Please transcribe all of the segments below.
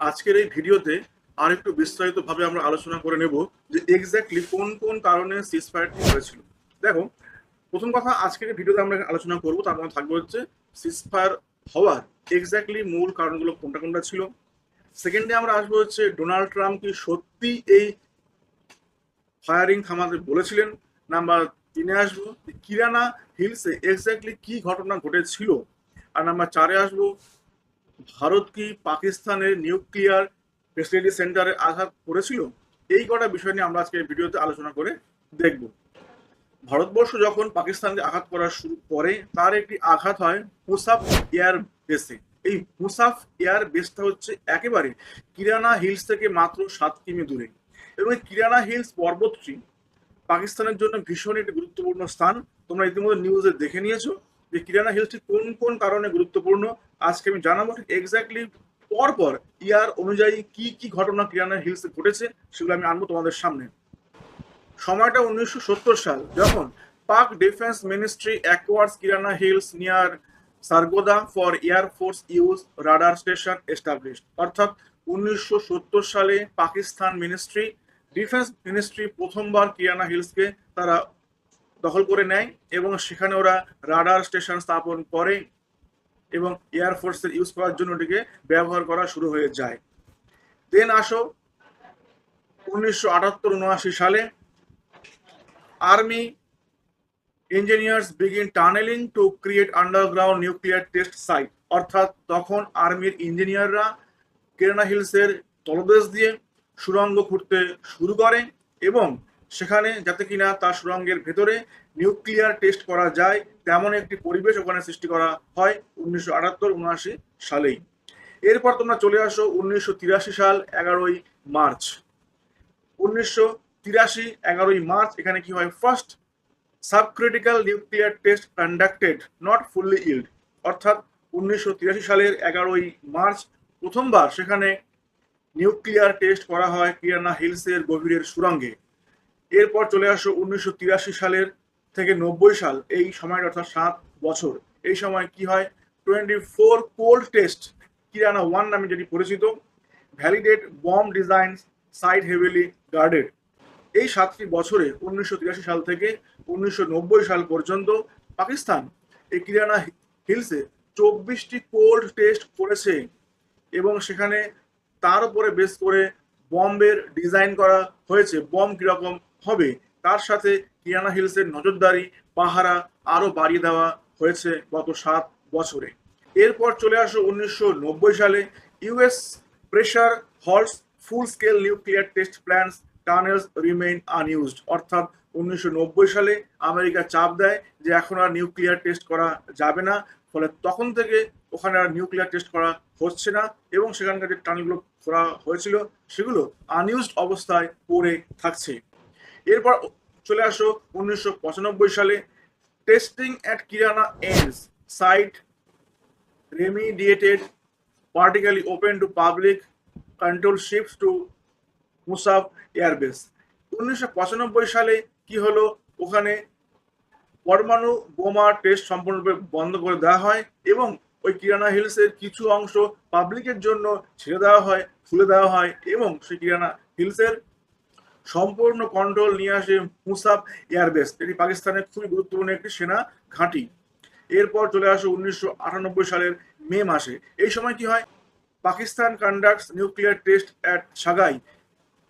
আজকের এই ভিডিওতে আর একটু বিস্তারিতভাবে আমরা আলোচনা করে নেব যে এক্স্যাক্টলি কোন কোন কারণে সিসফায়ারটি হয়েছিল। দেখো, প্রথম কথা আজকের ভিডিওতে আমরা আলোচনা করব, তার মধ্যে থাকবে হচ্ছে সিসফায়ার হওয়ার এক্স্যাক্টলি মূল কারণগুলো কোনটা কোনটা ছিল। সেকেন্ডে আমরা আসব হচ্ছে ডোনাল্ড ট্রাম্প কি সত্যি এই ফায়ারিং থামাতে বলেছিলেন। নাম্বার তিনে আসব কিরানা হিলসে এক্স্যাক্টলি কি ঘটনা ঘটেছিল। আর নাম্বার চারে আসব ভারত কি পাকিস্তানের নিউক্লিয়ার ফেসিলিটি সেন্টারে আঘাত করেছিল? এই কটা বিষয় নিয়ে আমরা আজকে ভিডিওতে আলোচনা করে দেখব। ভারতবর্ষ যখন পাকিস্তানকে আঘাত করা শুরু করে, তার একটি আঘাত হয় মুসাফ এয়ার বেসে। এই মুসাফ এয়ার বেসটা হচ্ছে একেবারে কিরানা হিলস থেকে মাত্র সাত কিমি দূরে। এবং এই কিরানা হিলস পর্বতটি পাকিস্তানের জন্য ভীষণ একটি গুরুত্বপূর্ণ স্থান। তোমরা ইতিমধ্যে নিউজে দেখে নিয়েছো। যে কিরানা হিলসটি কোন কোন কারণে গুরুত্বপূর্ণ, আজকে আমি জানাব এক্স্যাক্টলি পরপর ইয়ার অনুযায়ী কি কি ঘটনা কিরানা হিলসে ঘটেছে, সেগুলো আমি আনব তোমাদের সামনে। সময়টা উনিশশো সত্তর সাল, যখন Pak defence ministry acquires Kirana hills near Sargodha for air force use radar station establish অর্থাৎ উনিশশো সত্তর সালে পাকিস্তান মিনিস্ট্রি, ডিফেন্স মিনিস্ট্রি প্রথমবার কিরানা হিলসকে তারা দখল করে নেয় এবং সেখানে ওরা রাডার স্টেশন স্থাপন করে এবং এয়ারফোর্সের ইউজ করার জন্য ওটিকে ব্যবহার করা শুরু হয়ে যায়। দেন আসো উনিশশো আটাত্তর উনআশি সালে army engineers begin tunnelling to create underground nuclear test site অর্থাৎ তখন আর্মির ইঞ্জিনিয়াররা কেরানা হিলসের তলদেশ দিয়ে সুড়ঙ্গ খুঁড়তে শুরু করে এবং সেখানে যাতে কিনা তার সুড়ঙ্গের ভেতরে নিউক্লিয়ার টেস্ট করা যায়, তেমন একটি পরিবেশ ওখানে সৃষ্টি করা হয় উনিশশো আটাত্তর উনআশি সালেই। এরপর তোমরা চলে আসো উনিশশো তিরাশি সাল এগারোই মার্চ। উনিশশো তিরাশি এগারোই মার্চ এখানে কি হয়? First subcritical nuclear test conducted not fully yield অর্থাৎ উনিশশো তিরাশি সালের এগারোই মার্চ প্রথমবার সেখানে নিউক্লিয়ার টেস্ট করা হয় কিরানা হিলসের গভীরের সুরঙ্গে এরপর চলে আসো উনিশশো তিরাশি সালের থেকে নব্বই সাল, এই সময়টা অর্থাৎ সাত বছর। এই সময় কি হয়? Twenty four cold test Kirana one নামে যেটি পরিচিত, validate bomb design site heavily guarded. এই সাতটি বছরে উনিশশো তিরাশি সাল থেকে উনিশশো নব্বই সাল পর্যন্ত পাকিস্তান এই কিরানা হিলসে চব্বিশটি কোল্ড টেস্ট করেছে এবং সেখানে তার উপরে বেস করে বম্বের ডিজাইন করা হয়েছে। বম কীরকম? হবে। তার সাথে কিরানা হিলসের নজরদারি, পাহারা আরও বাড়িয়ে দেওয়া হয়েছে গত সাত বছরে। এরপর চলে আসো উনিশশো নব্বই সালে। US pressure halts full scale nuclear test plans tunnels remain unused. অর্থাৎ উনিশশো নব্বই সালে আমেরিকা চাপ দেয় যে এখন আর নিউক্লিয়ার টেস্ট করা যাবে না। ফলে তখন থেকে ওখানে আর নিউক্লিয়ার টেস্ট করা হচ্ছে না এবং সেখানকার যে টানেলগুলো করা হয়েছিল, সেগুলো আনইউজড অবস্থায় পড়ে থাকছে। এরপর চলে আসো উনিশশো পঁচানব্বই সালে। Testing at Kirana ends site remediated partially open to public control shifts to Mushaf airbase উনিশশো পঁচানব্বই সালে কি হলো? ওখানে পরমাণু বোমা টেস্ট সম্পূর্ণরূপে বন্ধ করে দেওয়া হয় এবং ওই কিরানা হিলসের কিছু অংশ পাবলিকের জন্য ছেড়ে দেওয়া হয়, খুলে দেওয়া হয় এবং সেই কিরানা হিলসের সম্পূর্ণ কন্ট্রোল নিয়ে আসে মুসাফ এয়ারবেস। এটি পাকিস্তানের খুবই গুরুত্বপূর্ণ একটি সেনা ঘাঁটি। এরপর চলে আসে উনিশশো আটানব্বই সালের মে মাসে। এই সময় কি হয়? Pakistan conducts nuclear test at Chagai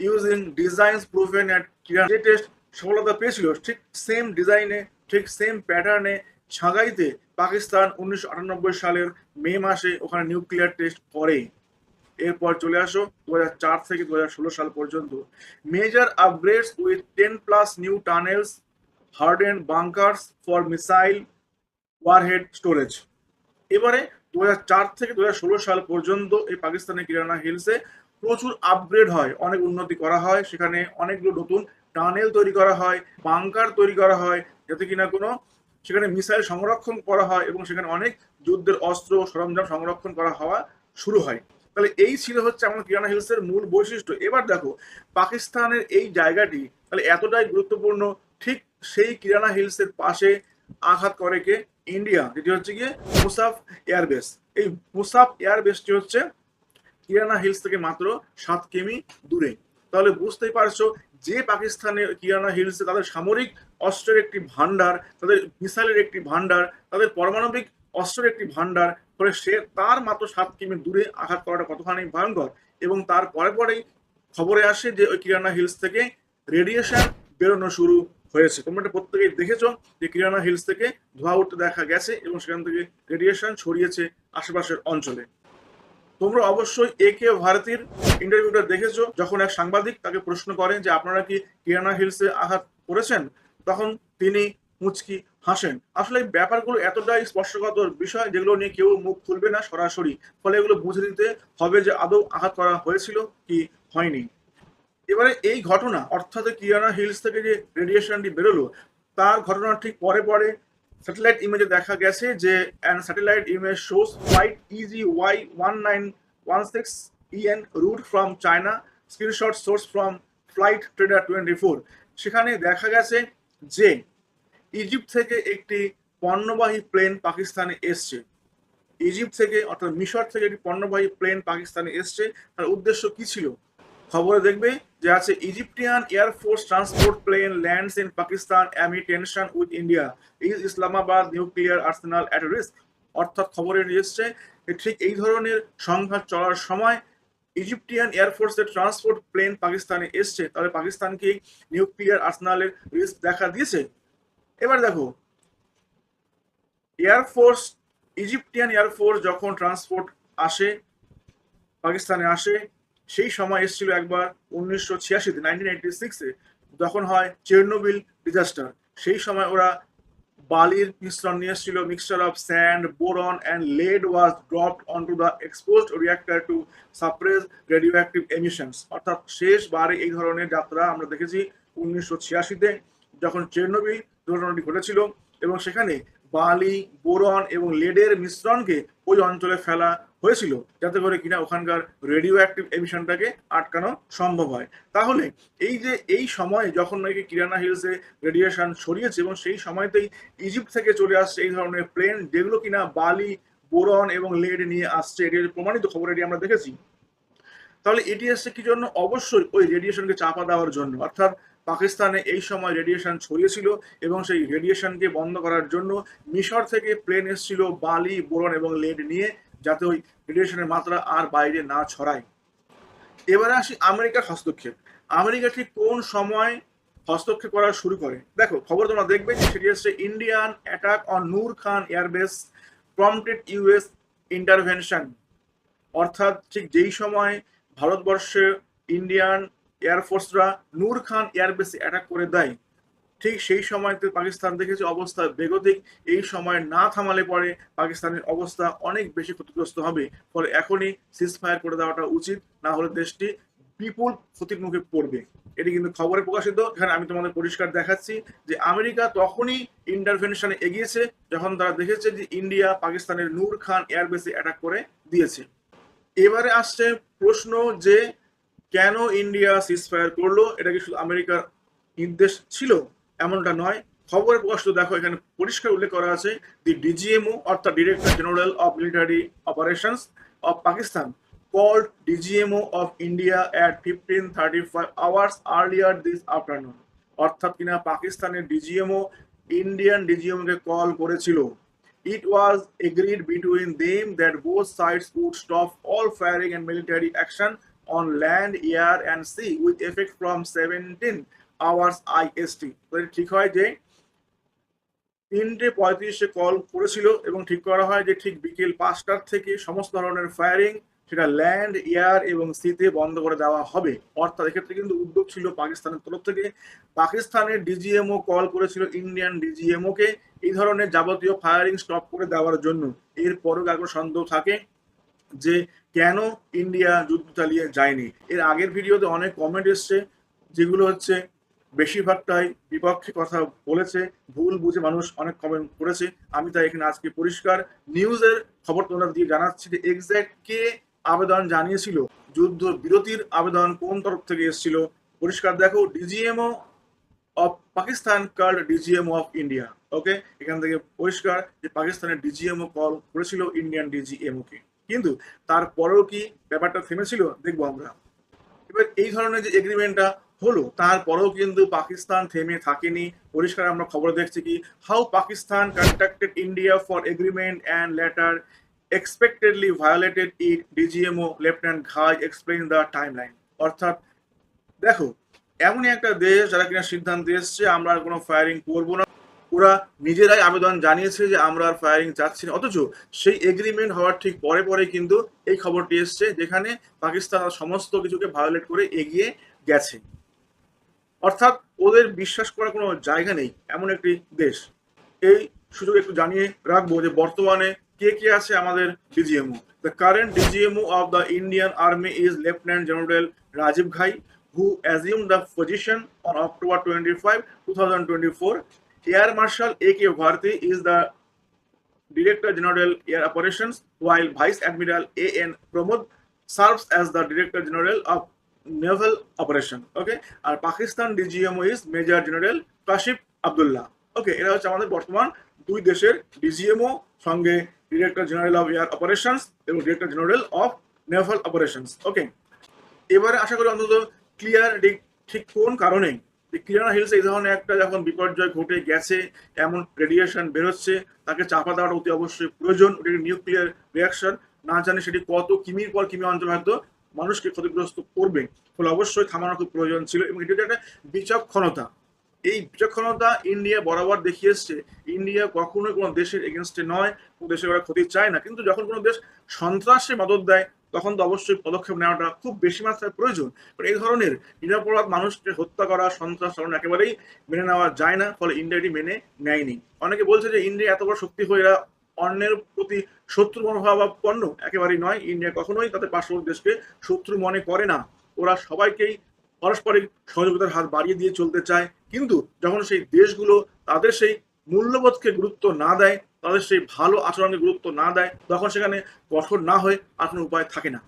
using designs proven at Kirana যে টেস্ট সফলতা পেয়েছিল, ঠিক সেম ডিজাইনে ঠিক সেম প্যাটার্নে সাগাইতে পাকিস্তান উনিশশো আটানব্বই সালের মে মাসে ওখানে নিউক্লিয়ার টেস্ট করে। এরপর চলে আসো দু হাজার চার থেকে দু হাজার ষোলো সাল পর্যন্ত। Major upgrades with ten plus new tunnels hard hardened bunkers for missile warhead storage এবারে দু হাজার চার থেকে দু হাজার ষোলো সাল পর্যন্ত এই পাকিস্তানের কিরানা হিলসে প্রচুর আপগ্রেড হয়, অনেক উন্নতি করা হয়। সেখানে অনেকগুলো নতুন টানেল তৈরি করা হয় বাংকার তৈরি করা হয়, যাতে কিনা কোনো সেখানে মিসাইল সংরক্ষণ করা হয় এবং সেখানে অনেক যুদ্ধের অস্ত্র সরঞ্জাম সংরক্ষণ করা হওয়া শুরু হয়। তাহলে এই ছিল হচ্ছে আমাদের কিরানা হিলসের মূল বৈশিষ্ট্য। এবার দেখো, পাকিস্তানের এই জায়গাটি তাহলে এতটাই গুরুত্বপূর্ণ, ঠিক সেই কিরানা হিলসের পাশে আঘাত করে কে? ইন্ডিয়া যেটি হচ্ছে গিয়ে মুসাফ এয়ারবেস এই মুসাফ এয়ারবেসটি হচ্ছে কিরানা হিলস থেকে মাত্র সাত কিমি দূরে। তাহলে বুঝতেই পারছ, যে পাকিস্তানের কিরানা হিলসে তাদের সামরিক অস্ত্রের একটি ভান্ডার তাদের মিসাইলের একটি ভান্ডার তাদের পারমাণবিক অস্ত্রের একটি ভান্ডার ফলে সে তার মাত্র সাত কিমি দূরে আঘাত করাটা কতখানি ভয়ঙ্কর এবং তার পরে পরেই খবরে আসে যে ওই কিরানা হিলস থেকে রেডিয়েশন বেরোনো শুরু হয়েছে। তোমরা প্রত্যেকেই দেখেছ যে কিরানা হিলস থেকে ধোঁয়া উঠতে দেখা গেছে এবং সেখান থেকে রেডিয়েশন ছড়িয়েছে আশেপাশের অঞ্চলে। তোমরা অবশ্যই এ কে ভারতীর ইন্টারভিউটা দেখেছ, যখন এক সাংবাদিক তাকে প্রশ্ন করেন যে আপনারা কি কিরানা হিলসে আঘাত করেছেন? তখন তিনি মুচকি হাসেন। আসলে ব্যাপারগুলো এতটাই স্পর্শকাতর বিষয় যেগুলো নিয়ে কেউ মুখ খুলবে না সরাসরি। ফলে এগুলো বুঝে নিতে হবে যে আদৌ আঘাত করা হয়েছিল কি হয়নি। এবারে এই ঘটনা, অর্থাৎ কিরানা হিলস থেকে যে রেডিয়েশনটি বেরোলো, তার ঘটনা ঠিক পরে পরে স্যাটেলাইট ইমেজে দেখা গেছে যে and satellite image shows flight E G Y one nine one six en route from China screenshot source from Flightradar twenty four সেখানে দেখা গেছে যে ইজিপ্ট থেকে একটি পণ্যবাহী প্লেন পাকিস্তানে এসছে। ইজিপ্ট থেকে, অর্থাৎ মিশর থেকে একটি পণ্যবাহী প্লেন পাকিস্তানে এসছে। তার উদ্দেশ্য কি ছিল? খবরে দেখবে যে আছে Egyptian air force transport plane lands in Pakistan amid tension with India. Is Islamabad nuclear arsenal at risk. অর্থাৎ খবরে এসছে ঠিক এই ধরনের সংঘাত চলার সময় ইজিপ্টিয়ান এয়ারফোর্সের ট্রান্সপোর্ট প্লেন পাকিস্তানে এসছে। তাহলে পাকিস্তানকে নিউক্লিয়ার আর্সেনালের রিস্ক দেখা দিয়েছে। এবার দেখো air force Egyptian air force যখন ট্রান্সপোর্ট আসে পাকিস্তানে আসে, সেই সময় এসেছিল একবার উনিশশো ছিয়াশিতে নাইনটিন সিক্সে যখন হয় চেরনোবিল ডিজাস্টার সেই সময় ওরা বালির মিশ্রণ নিয়ে এসেছিল mixture of sand boron and lead was dropped on to the exposed reactor to suppress radioactive emissions অর্থাৎ শেষবারে এই ধরনের যাত্রা আমরা দেখেছি উনিশশো ছিয়াশিতে, যখন চেরনোবিল দুর্ঘটনাটি ঘটেছিল এবং সেখানে বালি, বোরন এবং লেডের মিশ্রণকে ওই অঞ্চলে ফেলা হয়েছিল, যাতে করে কিনা ওখানকার রেডিও অ্যাক্টিভ এমিশনটাকে আটকানো সম্ভব হয়। তাহলে এই যে এই সময় যখন নাকি কিরানা হিলসে রেডিয়েশন ছড়িয়েছে এবং সেই সময়তেই ইজিপ্ট থেকে চলে আসছে এই ধরনের প্লেন যেগুলো কিনা বালি, বোরন এবং লেড নিয়ে আসছে, এটি প্রমাণিত খবর, এটি আমরা দেখেছি। তাহলে এটি আসছে কি জন্য? অবশ্যই ওই রেডিয়েশনকে চাপা দেওয়ার জন্য। অর্থাৎ পাকিস্তানে এই সময় রেডিয়েশন ছড়িয়েছিল এবং সেই রেডিয়েশনকে বন্ধ করার জন্য মিশর থেকে প্লেন এসেছিল বালি, বোরন এবং লেড নিয়ে, যাতে ওই রেডিয়েশনের মাত্রা আর বাইরে না ছড়ায়। এবারে আসি আমেরিকার হস্তক্ষেপ। আমেরিকা ঠিক কোন সময় হস্তক্ষেপ করা শুরু করে? দেখো, খবর তোমরা দেখবে যে সেটি হচ্ছে Indian attack on Nur Khan airbase prompted US intervention অর্থাৎ ঠিক যেই সময় ভারতবর্ষে ইন্ডিয়ান এয়ারফোর্সরা নূর খান এয়ারবেসে অ্যাটাক করে দেয়। ঠিক সেই সময়তে পাকিস্তান দেখেছে অবস্থা বেগতিক। এই সময় না থামালে পরে পাকিস্তানের অবস্থা অনেক বেশি ক্ষতিগ্রস্ত হবে। ফলে এখনই সিজ ফায়ার করে দেওয়াটা উচিত। না হলে দেশটি বিপুল ক্ষতির মুখে পড়বে। এটি কিন্তু খবরে প্রকাশিত। এখানে আমি তোমাদের পরিষ্কার দেখাচ্ছি যে আমেরিকা তখনই ইন্টারভেনশনে এগিয়েছে, যখন তারা দেখেছে যে ইন্ডিয়া পাকিস্তানের নূর খান এয়ারবেসে অ্যাটাক করে দিয়েছে। এবারে আসছে প্রশ্ন যে কেন ইন্ডিয়া সিজ ফায়ার করল? এটা কি শুধু আমেরিকার নির্দেশ ছিল? এমনটা নয়। খবরে প্রকাশিত দেখো, এখানে পরিষ্কার উল্লেখ করা আছে দি ডিজিএমও অর্থাৎ director general of military operations of Pakistan called DGMO of India at 1535 hours earlier this afternoon. অর্থাৎ কিনা পাকিস্তানের ডিজিএমও ইন্ডিয়ান ডিজিএমকে কল করেছিল। It was agreed between them that both sides would stop all firing and military action on land air and sea with effect from seventeen hours IST ঠিক হয় যে তিনটে পঁয়ত্রিশে কল করেছিল এবং ঠিক করা হয় যে ঠিক বিকেল পাঁচটার থেকে সমস্ত ধরনের ফায়ারিং সেটা ল্যান্ড এয়ার এবং সিতে বন্ধ করে দেওয়া হবে। অর্থাৎ এক্ষেত্রে কিন্তু উদ্যোগ ছিল পাকিস্তানের তরফ থেকে। পাকিস্তানের ডিজিএমও কল করেছিল ইন্ডিয়ান ডিজিএমও কে এই ধরনের যাবতীয় ফায়ারিং স্টপ করে দেওয়ার জন্য। এরপরও কাগজ সন্দেহ থাকে। যে কেন ইন্ডিয়া যুদ্ধ চালিয়ে যায়নি। এর আগের ভিডিওতে অনেক কমেন্ট এসছে, যেগুলো হচ্ছে বেশিরভাগটাই বিপক্ষে কথা বলেছে, ভুল বুঝে মানুষ অনেক কমেন্ট করেছে। আমি তাই এখানে আজকে পরিষ্কার নিউজের খবর তোমরা দিয়ে জানাচ্ছি যে এক্স্যাক্ট কে আবেদন জানিয়েছিল, যুদ্ধ বিরতির আবেদন কোন তরফ থেকে এসেছিল। পরিষ্কার দেখো DGMO of Pakistan called DGMO of India okay এখান থেকে পরিষ্কার যে পাকিস্তানের ডিজিএমও কল করেছিল ইন্ডিয়ান ডিজিএমও কে। কিন্তু তারপরেও কি ব্যাপারটা থেমেছিল? দেখব আমরা। এবার এই ধরনের যে এগ্রিমেন্টটা হলো, তারপরেও কিন্তু পাকিস্তান থেমে থাকেনি। পরিষ্কার আমরা খবর দেখছি কি how Pakistan contacted India for agreement and later expectedly violated it DGMO lieutenant Ghai explain the timeline অর্থাৎ, দেখো, এমনই একটা দেশ যারা কিনা সিদ্ধান্ত এসছে, আমরা কোনো ফায়ারিং করব না। ওরা নিজেরাই আবেদন জানিয়েছে যে আমরা আর ফায়ারিং চাচ্ছি না। অথচ সেই এগ্রিমেন্ট হওয়ার ঠিক পরে পরে কিন্তু এই খবরটি এসছে যেখানে পাকিস্তান সমস্ত কিছুকে ভায়োলেট করে এগিয়ে গেছে। অর্থাৎ ওদের বিশ্বাস করার কোনো জায়গা নেই এমন একটি দেশ। এই সুযোগ একটু জানিয়ে রাখব যে বর্তমানে কে কে আছে আমাদের DGMO the current DGMO of the Indian army is lieutenant general Rajiv Ghai who assumed the position on October 25, 2024. Air Marshal A.K. Bharti is the Director General Air Operations, while Vice Admiral A.N. Pramod serves as the Director General of Naval Operation. Okay, R Pakistan DGMO is major general Kashif Abdullah okay এরা হচ্ছে আমাদের বর্তমান দুই দেশের DGMO সঙ্গে director general of air operations এবং director general of naval operations okay এবারে আশা করি অন্তত ক্লিয়ার ঠিক কোন কারণে ক্লিয়ার হিলস এই ধরনের একটা যখন বিপর্যয় ঘটে গেছে, এমন রেডিয়েশন বেরোচ্ছে, তাকে চাপা দেওয়াটা অতি অবশ্যই প্রয়োজন, ওটা নিউক্লিয়ার রিয়াকশন না জানি সেটি কত কিমির পর কিমি অঞ্চল হয়তো মানুষকে ক্ষতিগ্রস্ত করবে, ফলে অবশ্যই থামানো খুব প্রয়োজন ছিল। এবং এটি একটা বিচক্ষণতা। এই বিচক্ষণতা ইন্ডিয়া বরাবর দেখিয়ে এসছে ইন্ডিয়া কখনোই কোনো দেশের এগেনস্টে নয়, কোনো দেশের ওরা ক্ষতি চায় না। কিন্তু যখন কোনো দেশ সন্ত্রাসে মদত দেয় তখন তো অবশ্যই পদক্ষেপ নেওয়াটা খুব বেশি মাত্রায় প্রয়োজন। এই ধরনের নিরাপরাধ মানুষকে হত্যা করা, সন্ত্রাস চালানো একেবারেই মেনে নেওয়া যায় না, ফলে ইন্ডিয়া এটি মেনে নেয়নি। অনেকে বলছে যে ইন্ডিয়া এত বড় শক্তি হয়ে অন্যের প্রতি শত্রু মনোভাবাপন্ন একেবারেই নয়। ইন্ডিয়া কখনোই তাদের পার্শ্ববর্তী দেশকে শত্রু মনে করে না। ওরা সবাইকেই পারস্পরিক সহযোগিতার হাত বাড়িয়ে দিয়ে চলতে চায়। কিন্তু যখন সেই দেশগুলো তাদের সেই মূল্যবোধকে গুরুত্ব না দেয় তাদের সেই ভালো আচরণকে গুরুত্ব না দেয়, তখন সেখানে কঠোর না হয়ে আর কোনো উপায় থাকে না।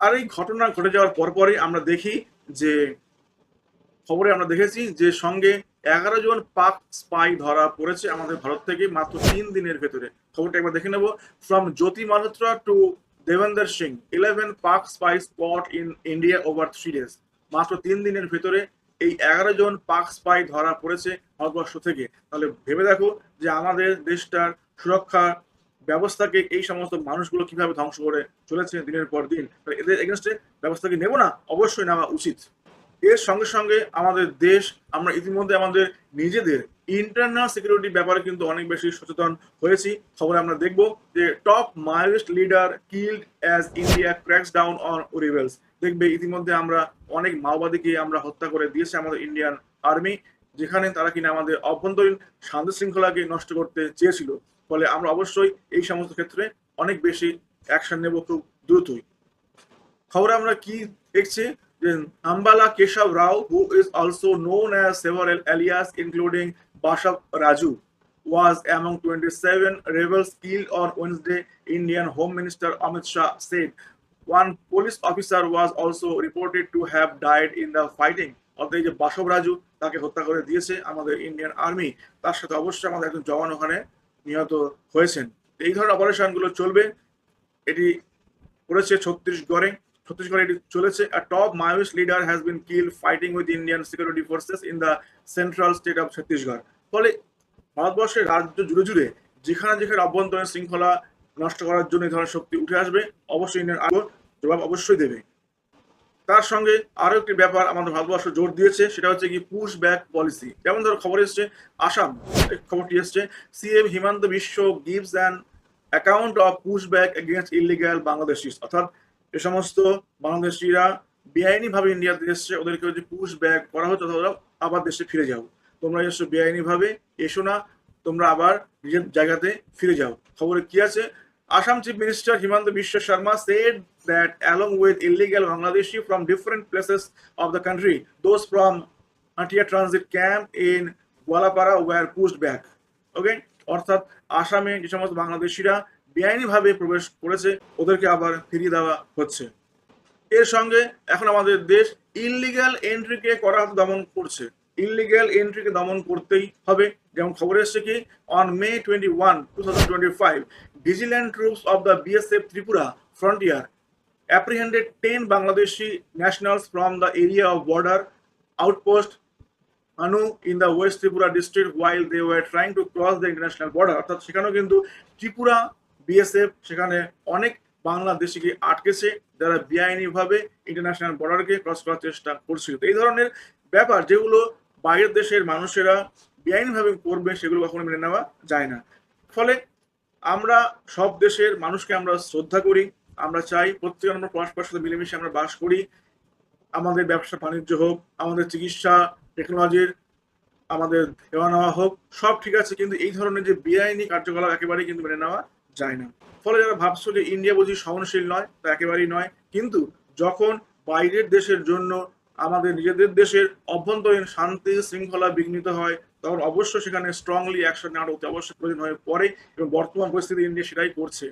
আর এই ঘটনা ঘটে যাওয়ার পরপরই আমরা দেখি যে, খবরে আমরা দেখেছি যে সঙ্গে এগারো জন পাক স্পাই ধরা পড়েছে আমাদের ভারত থেকে মাত্র তিন দিনের ভেতরে। খবরটা একবার দেখে নেব। From Jyoti Malhotra to Devender Singh eleven Pak spy spot in India over three days মাত্র তিন দিনের ভেতরে এই এগারো জন পাক স্পাই ধরা পড়েছে ভারতবর্ষ থেকে। তাহলে ভেবে দেখো যে আমাদের দেশটার সুরক্ষা ব্যবস্থাকে এই সমস্ত মানুষগুলো কীভাবে ধ্বংস করে চলেছে দিনের পর দিন। এদের এগেনস্টে ব্যবস্থাকে নেব না? অবশ্যই নেওয়া উচিত। এর সঙ্গে সঙ্গে আমাদের দেশ, আমরা ইতিমধ্যে আমাদের নিজেদের ইন্টারনাল সিকিউরিটি ব্যাপারে কিন্তু অনেক বেশি সচেতন হয়েছি। খবরে আমরা দেখব যে top Maoist leader killed as India cracks down on rebels দেখবে ইতিমধ্যে আমরা অনেক মাওবাদীকে আমরা হত্যা করে দিয়েছে আমাদের ইন্ডিয়ান আর্মি যেখানে তারা কিনা আমাদের অভ্যন্তরীণ শান্তি শৃঙ্খলাকে নষ্ট করতে চেয়েছিল। ফলে আমরা অবশ্যই এই সমস্ত ক্ষেত্রে অনেক বেশি অ্যাকশন নেব খুব দ্রুতই। খবরে আমরা কি দেখছি? যে Ambala Keshav Rao who is also known as several alias, including Bashav Raju was among 27 rebels killed on Wednesday, Indian Home Minister Amit Shah said. One police officer was also reported to have died in the fighting. অর্থাৎ এই যে বাসব রাজু তাকে হত্যা করে দিয়েছে আমাদের Indian army তার সাথে অবশ্যই আমাদের একজন জওয়ান ওখানে নিহত হয়েছেন এই ধরনের অপারেশনগুলো চলবে এটি করেছে ছত্তিশগড়ে ছত্তিশগড়ে এটি চলেছে। Top Maoist leader has been killed fighting with Indian security forces in the central state of Chhattisgarh ফলে ভারতবর্ষের রাজ্য জুড়ে জুড়ে যেখানে যেখানে অভ্যন্তরীণ শৃঙ্খলা নষ্ট করার জন্য এই ধরনের শক্তি উঠে আসবে, অবশ্যই ইন্ডিয়ান আর্মি জবাব অবশ্যই দেবে। তার সঙ্গে আরও একটি ব্যাপার আমাদের ভারতবর্ষ জোর দিয়েছে, সেটা হচ্ছে কি পুশ ব্যাক পলিসি যেমন ধরো খবর এসছে, আসাম খবরটি এসছে CM Himanta Biswa gives an account of push back against illegal Bangladeshis অর্থাৎ এ সমস্ত বাংলাদেশিরা বেআইনি ভাবে ইন্ডিয়াতে এসছে, ওদেরকে যদি পুশ ব্যাক করা হতো তাহলে আবার দেশে ফিরে যাও। তোমরা এসো বেআইনি ভাবে এসো না, তোমরা আবার নিজের জায়গাতে ফিরে যাও। খবরে কি আছে? Assam chief minister Himanta Biswa Sarma said that along with illegal Bangladeshi from different places of the country those from Atia transit camp in Goalpara were pushed back okay অর্থাৎ আসামে যে সমস্ত বাংলাদেশিরা বেআইনিভাবে প্রবেশ করেছে, ওদেরকে আবার ফিরিয়ে দেওয়া হচ্ছে। এর সঙ্গে এখন আমাদের দেশ ইলিগাল এন্ট্রিকে করা দমন করছে। ইনলিগ্যাল এন্ট্রিকে দমন করতেই হবে। যেমন খবর এসছে কি on May twenty one two thousand twenty five vigilant troops of the BSF Tripura frontier apprehended 10 Bangladeshi nationals from the area of border outpost Anu in the West Tripura district while they were trying to cross the international border. অর্থাৎ সেখানেও কিন্তু Tripura BSF সেখানে অনেক বাংলাদেশিকে আটকেছে, যারা বেআইনিভাবে international বর্ডারকে cross করার চেষ্টা করছিল। এই ধরনের ব্যাপার যেগুলো বাইরের দেশের মানুষেরা বেআইনিভাবে করবে, সেগুলো কখনো মেনে নেওয়া যায় না। ফলে আমরা সব দেশের মানুষকে আমরা শ্রদ্ধা করি, আমরা চাই প্রত্যেক আমরা পরস্পরের সাথে মিলেমিশে আমরা বাস করি। আমাদের ব্যবসা বাণিজ্য হোক, আমাদের চিকিৎসা টেকনোলজির আমাদের দেওয়া নেওয়া হোক, সব ঠিক আছে, কিন্তু এই ধরনের যে বেআইনি কার্যকলাপ একেবারেই কিন্তু মেনে নেওয়া যায় না। ফলে যারা ভাবছ যে ইন্ডিয়া বুঝি সহনশীল নয়, তা একেবারেই নয়। কিন্তু যখন বাইরের দেশের জন্য আমাদের নিজেদের দেশের অভ্যন্তরীণ শান্তি শৃঙ্খলা বিঘ্নিত হয়, তখন অবশ্যই সেখানে স্ট্রংলি অ্যাকশন নেওয়ার অতি অবশ্যই প্রয়োজন হয়ে পড়ে এবং বর্তমান পরিস্থিতি ইন্ডিয়া সেটাই করছে।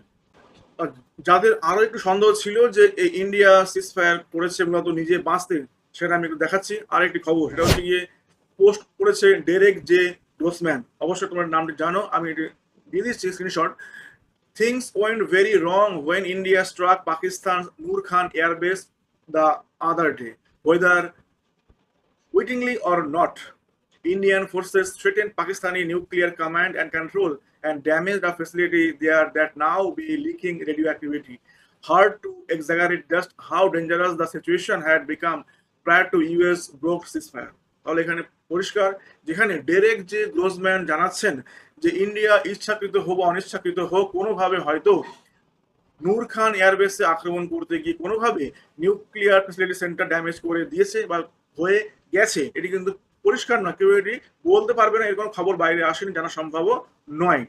যাদের আরও একটু সন্দেহ ছিল যে এই ইন্ডিয়া সিসফায়ার করেছে মূলত নিজে বাঁচতে, সেটা আমি একটু দেখাচ্ছি। আর একটি খবর, সেটা হচ্ছে গিয়ে পোস্ট করেছে ডেরেক জে ডোসম্যান অবশ্যই তোমার নামটি জানো, আমি এটি দিয়ে দিচ্ছি screenshot Things went very wrong when India struck Pakistan Nur Khan airbase the other day whether wittingly or not, Indian forces threatened Pakistani nuclear command and control and damaged a facility there that now be leaking radioactivity. Hard to exaggerate just how dangerous the situation had become prior to US broke ceasefire. তাহলে এখানে পরিষ্কার যেখানে Derek যে গ্লোজম্যান জানাচ্ছেন যে India ইচ্ছাকৃত হোক বা অনিচ্ছাকৃত হোক, কোনোভাবে হয়তো নূর খান এয়ারবেসে আক্রমণ করতে গিয়ে কোনোভাবে নিউক্লিয়ার ফেসিলিটি সেন্টার ড্যামেজ করে দিয়েছে বা হয়ে গেছে, এটি কিন্তু পরিষ্কার নয়। কেউ এটি বলতে পারবে না এরকম খবর বাইরে আসেনি, জানা সম্ভব নয়।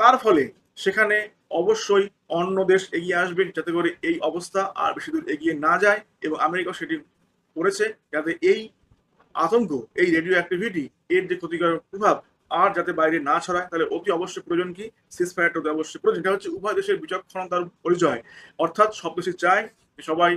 তার ফলে সেখানে অবশ্যই অন্য দেশ এগিয়ে আসবে যাতে করে এই অবস্থা আর বেশি দূর এগিয়ে না যায় এবং আমেরিকা সেটি করেছে। যাতে এই আতঙ্ক, এই রেডিও অ্যাক্টিভিটি এর যে ক্ষতিকারক প্রভাব আর যাতে বাইরে না ছড়ায়, তাহলে অতি অবশ্যই প্রয়োজন কি? সিসফায়ারটা অতি অবশ্যই প্রয়োজন। এটা হচ্ছে উভয় দেশের বিচক্ষণতার পরিচয়। অর্থাৎ সব দেশই চায় সবাই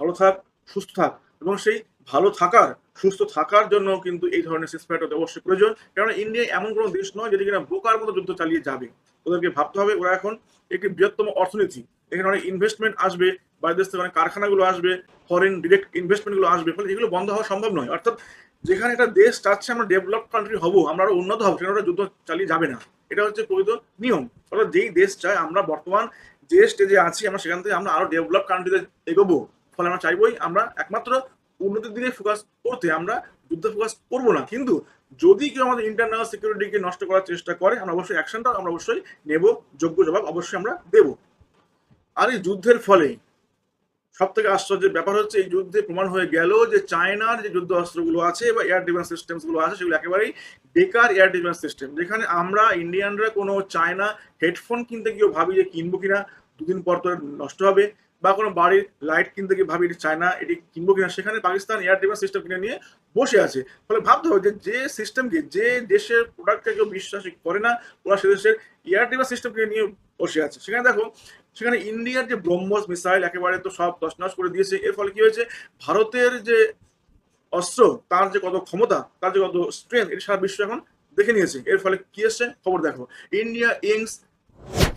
ভালো থাক, সুস্থ থাক। এবং সেই ভালো থাকার, সুস্থ থাকার জন্য কিন্তু এই ধরনের সিসফায়ারটা অতি অবশ্যই প্রয়োজন। কারণ ইন্ডিয়া এমন কোনো দেশ নয় যেটি কিনা বোকার মতো যুদ্ধ চালিয়ে যাবে। ওদেরকে ভাবতে হবে, ওরা এখন একটি বৃহত্তম অর্থনীতি। এখানে অনেক ইনভেস্টমেন্ট আসবে, বাইরের দেশ থেকে অনেক কারখানাগুলো আসবে ফরেন ডিরেক্ট ইনভেস্টমেন্টগুলো আসবে। ফলে এগুলো বন্ধ হওয়া সম্ভব নয়। অর্থাৎ যেখানে একটা দেশ চাচ্ছে আমরা ডেভেলপ কান্ট্রি হব, আমরা আরও উন্নত হব, সেখানে যুদ্ধ চালিয়ে যাবে না। এটা হচ্ছে প্রকৃত নিয়ম। অর্থাৎ যেই দেশ চায়, আমরা বর্তমান যে স্টেজে আছি, আমরা সেখান থেকে আমরা আরও ডেভেলপ কান্ট্রিতে এগোবো। ফলে আমরা চাইবই আমরা একমাত্র উন্নতির দিকে ফোকাস করতে আমরা যুদ্ধ ফোকাস করব না। কিন্তু যদি কেউ আমাদের ইন্টারনাল সিকিউরিটিকে নষ্ট করার চেষ্টা করে, আমরা অবশ্যই অ্যাকশনটা আমরা অবশ্যই নেব, যোগ্য জবাব অবশ্যই আমরা দেব। আর এই যুদ্ধের ফলে সব থেকে আশ্চর্যের ব্যাপার হচ্ছে এই যুদ্ধে প্রমাণ হয়ে গেল যে চায়নার যে যুদ্ধ অস্ত্রগুলো আছে বা এয়ার ডিফেন্স সিস্টেমসগুলো আছে, সেগুলো একেবারেই বেকার এয়ার ডিফেন্স সিস্টেম যেখানে আমরা ইন্ডিয়ানরা কোনো চায়না হেডফোন কিনতে গিয়েও ভাবি যে কিনবো কিনা, দুদিন পর তো নষ্ট হবে, বা কোনো বাড়ির লাইট কিনতে গিয়ে ভাবি এটি চায়না এটি কিনবো কিনা, সেখানে পাকিস্তান এয়ার ডিফেন্স সিস্টেম কিনে নিয়ে বসে আছে। ফলে ভাবতে হবে যে যে সিস্টেমকে যে দেশের প্রোডাক্টকে কেউ বিশ্বাস করে না, ওরা সে দেশের এয়ার ডিফেন্স সিস্টেম কিনে নিয়ে বসে আছে। সেখানে দেখো সেখানে ইন্ডিয়ার যে ব্রহ্মস মিসাইল একেবারে তো সব তছনছ করে দিয়েছে এর ফলে কি হয়েছে? ভারতের যে অস্ত্র তার যে কত ক্ষমতা তার যে কত স্ট্রেংথ এটা সারা বিশ্ব এখন দেখে নিয়েছে। এর ফলে কি এসছে? খবর দেখো। India inks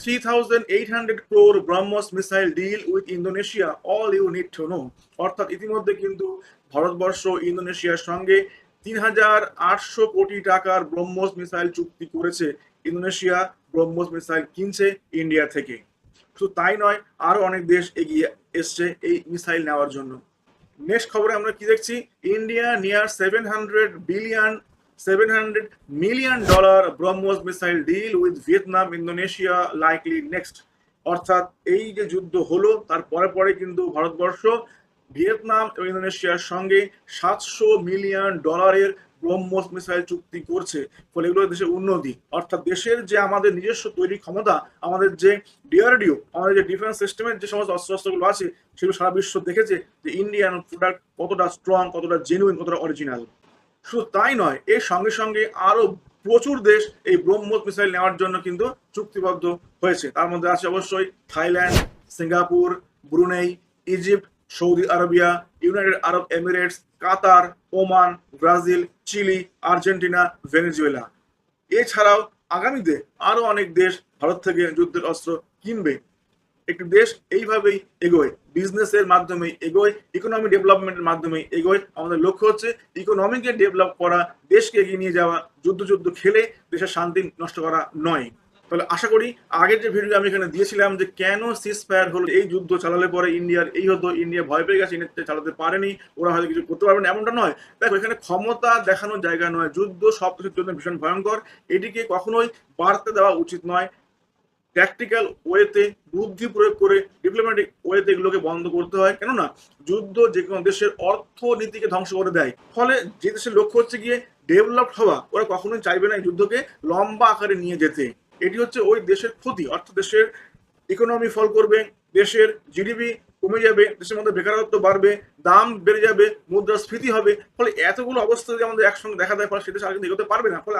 3,800 crore BrahMos missile deal with Indonesia all you need to know অর্থাৎ ইতিমধ্যে কিন্তু ভারতবর্ষ ইন্দোনেশিয়ার সঙ্গে তিন হাজার আটশো কোটি টাকার ব্রহ্মস মিসাইল চুক্তি করেছে। ইন্দোনেশিয়া ব্রহ্মস মিসাইল কিনছে ইন্ডিয়া থেকে। শুধু তাই নয়, আরও অনেক দেশ এগিয়ে এসছে এই মিসাইল নেওয়ার জন্য। নেক্সট খবরে আমরা কি দেখছি? India near seven hundred billion seven hundred million dollar BrahMos missile deal with Vietnam Indonesia likely next অর্থাৎ এই যে যুদ্ধ হলো, তার পরে পরে কিন্তু ভারতবর্ষ ভিয়েতনাম এবং ইন্দোনেশিয়ার সঙ্গে সাতশো মিলিয়ন ডলারের ব্রহ্মোস মিসাইল চুক্তি করছে, ফলে এগুলো দেশের উন্নতি। অর্থাৎ দেশের যে আমাদের নিজস্ব তৈরি ক্ষমতা, আমাদের যে ডিআরডিও, আমাদের যে ডিফেন্স সিস্টেমের যে সমস্ত অস্ত্র অস্ত্রগুলো আছে, সেগুলো সারা বিশ্ব দেখেছে যে ইন্ডিয়ান প্রোডাক্ট কতটা স্ট্রং কতটা জেনুইন কতটা অরিজিনাল শুধু তাই নয়, এর সঙ্গে সঙ্গে আরও প্রচুর দেশ এই ব্রহ্মোস মিসাইল নেওয়ার জন্য কিন্তু চুক্তিবদ্ধ হয়েছে। তার মধ্যে আছে অবশ্যই Thailand, Singapore, Brunei, Egypt Saudi Arabia, United Arab Emirates, Qatar, Oman, Brazil, Chile, Argentina, Venezuela. এছাড়াও আগামীতে আরও অনেক দেশ ভারত থেকে যুদ্ধের অস্ত্র কিনবে। একটি দেশ এইভাবেই এগোয়। বিজনেসের মাধ্যমে এগোয় ইকোনমি ডেভেলপমেন্টের মাধ্যমে এগোয়। আমাদের লক্ষ্য হচ্ছে ইকোনমিকে ডেভেলপ করা, দেশকে এগিয়ে নিয়ে যাওয়া যুদ্ধ যুদ্ধ খেলে দেশের শান্তি নষ্ট করা নয়। তাহলে আশা করি আগের যে ভিডিও আমি এখানে দিয়েছিলাম যে কেন সিস ফায়ার হলো, এই যুদ্ধ চালালে পরে ইন্ডিয়ার, এই হতো ইন্ডিয়া ভয় পেয়ে গেছে ইন্ডিয়া চালাতে পারেনি, ওরা হয়তো কিছু করতে পারবে না, এমনটা নয়। দেখো, এখানে ক্ষমতা দেখানোর জায়গা নয়, যুদ্ধ সব কিছুর জন্য ভীষণ ভয়ঙ্কর। এটিকে কখনোই বাড়তে দেওয়া উচিত নয়। প্র্যাকটিক্যাল ওয়েতে বুদ্ধি প্রয়োগ করে ডিপ্লোম্যাটিক ওয়েতে এগুলোকে বন্ধ করতে হয়। কেননা, যুদ্ধ যে কোনো দেশের অর্থনীতিকে ধ্বংস করে দেয়। ফলে যে দেশের লক্ষ্য হচ্ছে গিয়ে ডেভেলপড হওয়া, ওরা কখনোই চাইবে না যুদ্ধকে লম্বা আকারে নিয়ে যেতে। এটি হচ্ছে ওই দেশের ক্ষতি, অর্থাৎ দেশের ইকোনমি ফল করবে, দেশের জিডিপি কমে যাবে, দেশের মধ্যে বেকারত্ব বাড়বে, দাম বেড়ে যাবে, মুদ্রাস্ফীতি হবে, ফলে এতগুলো অবস্থা যদি আমাদের একসঙ্গে দেখা দেয়, ফলে সে দেশ আগে এগোতে পারবে না। ফলে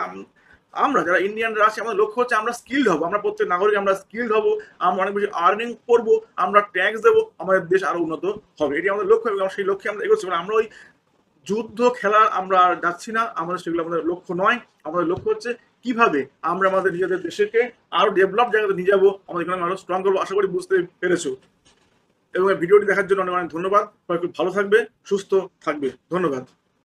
আমরা যারা ইন্ডিয়ানরা আছি, আমাদের লক্ষ্য হচ্ছে আমরা স্কিল্ড হব, আমরা প্রত্যেক নাগরিক আমরা স্কিল্ড হব, আমরা অনেক বেশি আর্নিং করব, আমরা ট্যাক্স দেবো, আমাদের দেশ আরও উন্নত হবে। এটি আমাদের লক্ষ্য এবং সেই লক্ষ্যে আমরা এগোচ্ছি। আমরা ওই যুদ্ধ খেলা আমরা যাচ্ছি না, আমাদের সেগুলো আমাদের লক্ষ্য নয়। আমাদের লক্ষ্য হচ্ছে কীভাবে আমরা আমাদের নিজেদের দেশকে আরও ডেভেলপ জায়গাতে নিয়ে যাব, আমাদের এখানে আরও স্ট্রং করব, আশা করি বুঝতে পেরেছ। এবং ভিডিওটি দেখার জন্য অনেক অনেক ধন্যবাদ। খুব ভালো থাকবে, সুস্থ থাকবে। ধন্যবাদ।